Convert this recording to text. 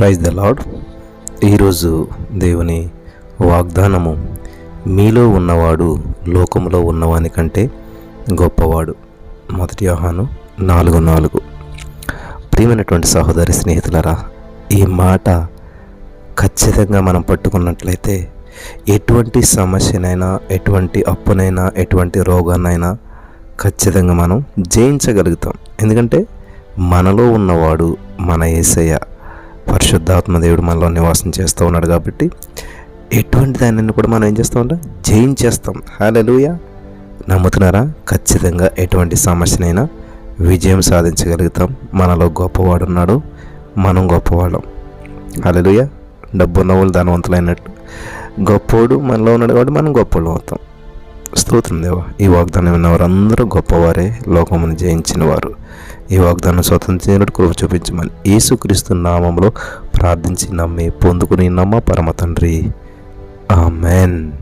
Praise the lord ఈరోజు దేవుని వాగ్దానము మీలో ఉన్నవాడు లోకములో ఉన్నవాని కంటే గొప్పవాడు. మొదటి ఆహాను నాలుగు నాలుగు. ప్రియమైనటువంటి సహోదరి స్నేహితులరా ఈ మాట ఖచ్చితంగా మనం పట్టుకున్నట్లయితే ఎటువంటి సమస్యనైనా ఎటువంటి అప్పునైనా ఎటువంటి రోగాన్నైనా ఖచ్చితంగా మనం జయించగలుగుతాం. ఎందుకంటే మనలో ఉన్నవాడు మన ఏసయ్య. పరిశుద్ధాత్మ దేవుడు మనలో నివాసం చేస్తూ ఉన్నాడు కాబట్టి ఎటువంటి దానిని కూడా మనం ఏం చేస్తూ ఉంటాం జయించేస్తాం. హాలూయ నమ్ముతున్నారా? ఖచ్చితంగా ఎటువంటి సమస్యనైనా విజయం సాధించగలుగుతాం. మనలో గొప్పవాడు ఉన్నాడు. మనం గొప్పవాళ్ళం. హాలూయ డబ్బు వాళ్ళు ధనవంతులైనట్టు. గొప్పోడు మనలో ఉన్నాడు కాబట్టి మనం గొప్పవాళ్ళం అవుతాం. స్తోత్రం దేవా ఈ వాగ్దానం విన్న వారందరూ గొప్పవారే లోకమును జయించిన వారు ఈ వాగ్దానం స్వతంత్రించినట్టు కృప చూపించమని యేసుక్రీస్తు నామంలో ప్రార్థించి నమ్మి పొందుకుని నమ్మ పరమ తండ్రి. ఆమెన్.